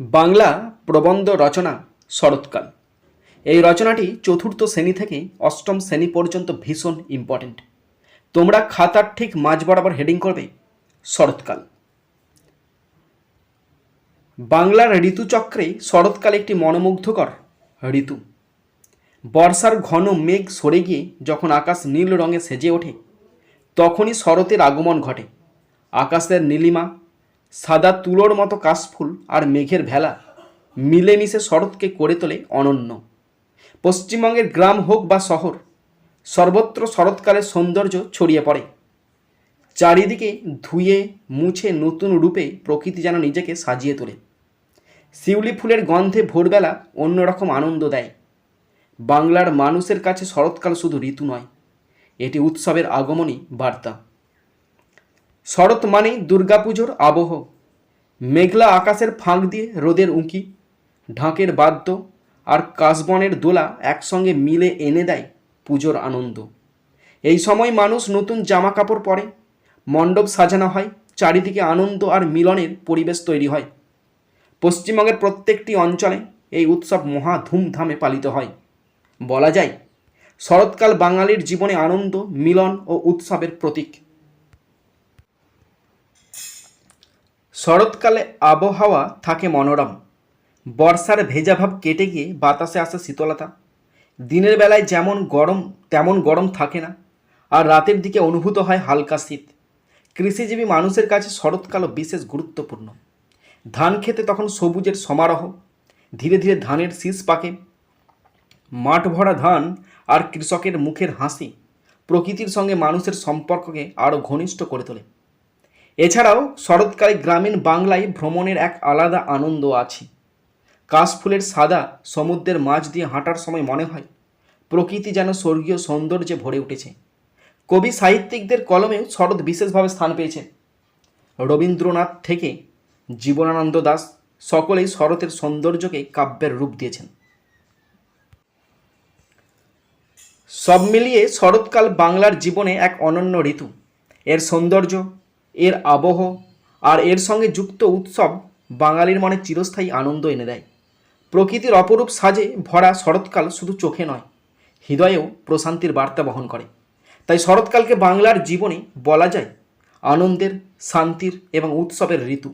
বাংলা প্রবন্ধ রচনা শরৎকাল। এই রচনাটি চতুর্থ শ্রেণি থেকে অষ্টম শ্রেণি পর্যন্ত ভীষণ ইম্পর্ট্যান্ট তোমরা খাতার ঠিক মাঝ বরাবর হেডিং করবে, শরৎকাল। বাংলার ঋতুচক্রে শরৎকাল একটি মনোমুগ্ধকর ঋতু। বর্ষার ঘন মেঘ সরে গিয়ে যখন আকাশ নীল রঙে সেজে ওঠে, তখনই শরতের আগমন ঘটে। আকাশের নীলিমা সাদা তুলোর মতো কাশফুল আর মেঘের ভেলা মিলেমিশে শরৎকে করে তোলে অনন্য। পশ্চিমবঙ্গের গ্রাম হোক বা শহর, সর্বত্র শরৎকালের সৌন্দর্য ছড়িয়ে পড়ে। চারিদিকে ধুয়ে, মুছে নতুন রূপে প্রকৃতি যেন নিজেকে সাজিয়ে তোলে। শিউলি ফুলের গন্ধে ভোরবেলা অন্যরকম আনন্দ দেয়। বাংলার মানুষের কাছে শরৎকাল শুধু ঋতু নয়, এটি উৎসবের আগমনী বার্তা। শরৎ মানেই দুর্গাপুজোর আবহ। মেঘলা আকাশের ফাঁক দিয়ে রোদের উঁকি, ঢাকের বাদ্য আর কাশবনের দোলা একসঙ্গে মিলে এনে দেয় পুজোর আনন্দ। এই সময় মানুষ নতুন জামা কাপড় পরে, মণ্ডপ সাজানো হয়, চারিদিকে আনন্দ আর মিলনের পরিবেশ তৈরি হয়। পশ্চিমবঙ্গের প্রত্যেকটি অঞ্চলে এই উৎসব মহা ধুমধামে পালিত হয়। বলা যায়, শরৎকাল বাঙালির জীবনে আনন্দ, মিলন ও উৎসবের প্রতীক। শরৎকালে আবহাওয়া থাকে মনোরম। বর্ষার ভেজাভাব কেটে গিয়ে বাতাসে আসে শীতলতা। দিনের বেলায় যেমন গরম, তেমন গরম থাকে না। আর রাতের দিকে অনুভূত হয় হালকা শীত। কৃষিজীবী মানুষের কাছে শরৎকালও বিশেষ গুরুত্বপূর্ণ। ধান খেতে তখন সবুজের সমারোহ। ধীরে ধীরে ধানের শীষ পাকে। মাঠ ভরা ধান আর কৃষকের মুখের হাসি প্রকৃতির সঙ্গে মানুষের সম্পর্ককে আরও ঘনিষ্ঠ করে তোলে। এছাড়াও শরৎকালে গ্রামীণ বাংলায় ভ্রমণের এক আলাদা আনন্দ আছে। কাশফুলের সাদা সমুদ্রের মাঝ দিয়ে হাঁটার সময় মনে হয়, প্রকৃতি যেন স্বর্গীয় সৌন্দর্যে ভরে উঠেছে। কবি সাহিত্যিকদের কলমেও শরৎ বিশেষভাবে স্থান পেয়েছে রবীন্দ্রনাথ থেকে জীবনানন্দ দাস সকলেই শরতের সৌন্দর্যকে কাব্যের রূপ দিয়েছেন। সব মিলিয়ে শরৎকাল বাংলার জীবনে এক অনন্য ঋতু। এর সৌন্দর্য এর আবহ আর এর সঙ্গে যুক্ত উৎসব বাঙালির মনে চিরস্থায়ী আনন্দ এনে দেয়। প্রকৃতির অপরূপ সাজে ভরা শরৎকাল শুধু চোখে নয়, হৃদয়েও প্রশান্তির বার্তা বহন করে। তাই শরৎকালকে বাংলার জীবনে বলা যায় আনন্দের, শান্তির এবং উৎসবের ঋতু।